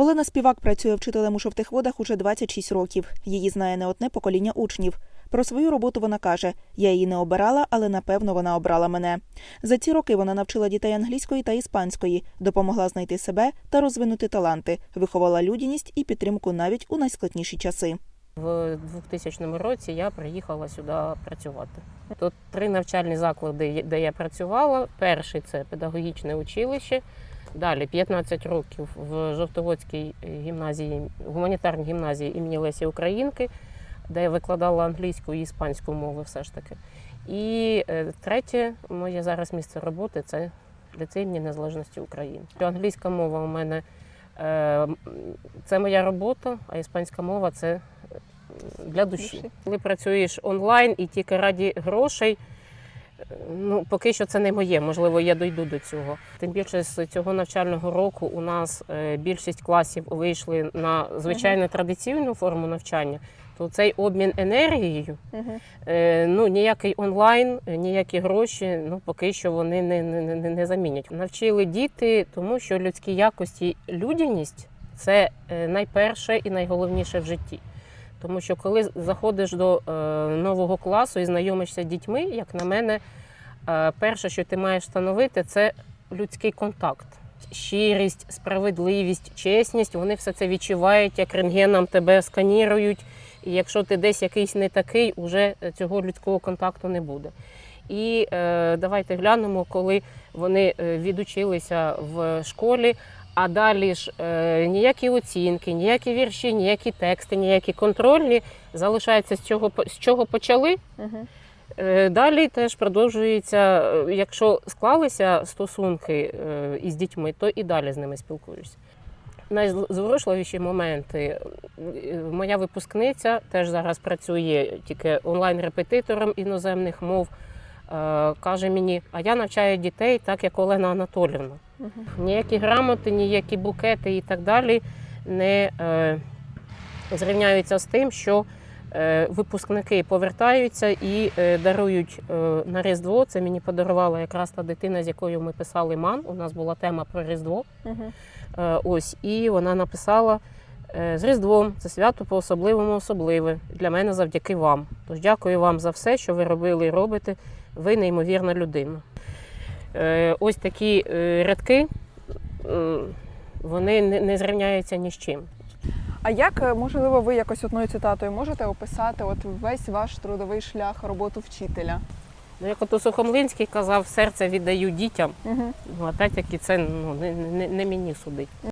Олена Співак працює вчителем у жовтих водах уже 26 років. Її знає не одне покоління учнів. Про свою роботу вона каже: я її не обирала, але напевно вона обрала мене. За ці роки вона навчила дітей англійської та іспанської, допомогла знайти себе та розвинути таланти, виховала людяність і підтримку навіть у найскладніші часи. В 2000 році я приїхала сюди працювати. Тут три навчальні заклади, де я працювала. Перший це педагогічне училище. Далі 15 років в Жовтоводській гімназії, гуманітарній гімназії імені Лесі Українки, де я викладала англійську і іспанську мови все ж таки. І е, третє моє зараз місце роботи це ліцей імені Незалежності України. Англійська мова у мене е, це моя робота, а іспанська мова це е, для душі. Коли працюєш онлайн і тільки раді грошей, ну поки що це не моє. Можливо, я дойду до цього. Тим більше з цього навчального року у нас е, більшість класів вийшли на звичайну традиційну форму навчання. То цей обмін енергією, е, ну ніякий онлайн, ніякі гроші, ну поки що вони не, не, не, не замінять. Навчили діти, тому що людські якості, людяність це е, найперше і найголовніше в житті. Тому що коли заходиш до е, нового класу і знайомишся з дітьми, як на мене, е, перше, що ти маєш встановити, це людський контакт. Щирість, справедливість, чесність, вони все це відчувають, як рентгеном тебе сканірують. І якщо ти десь якийсь не такий, уже цього людського контакту не буде. І е, давайте глянемо, коли вони е, відучилися в школі, а далі ж е, ніякі оцінки, ніякі вірші, ніякі тексти, ніякі контрольні залишаються з чого з чого почали. Угу. Е, Далі теж продовжується, е, якщо склалися стосунки е, із дітьми, то і далі з ними спілкуєшся. Найзворушливіші моменти. Е, Моя випускниця теж зараз працює тільки онлайн-репетитором іноземних мов. Е, Каже мені, а я навчаю дітей так, як Олена Анатолівна. Угу. Ніякі грамоти, ніякі букети і так далі не е, зрівняються з тим, що е, випускники повертаються і е, дарують е, на Різдво. Це мені подарувала якраз та дитина, з якою ми писали ман. У нас була тема про Різдво. Угу. Е, ось, і вона написала. е, З Різдвом це свято по особливому особливе для мене завдяки вам. Тож дякую вам за все, що ви робили і робите. Ви неймовірна людина. Е, Ось такі е, рядки, вони не- зрівняються ні з чим. А як е, можливо ви якось одною цитатою можете описати от весь ваш трудовий шлях роботу вчителя? Ну, як от Сухомлинський казав, серце віддаю дітям. Угу. А так як і це ну, не, не, не мені судить.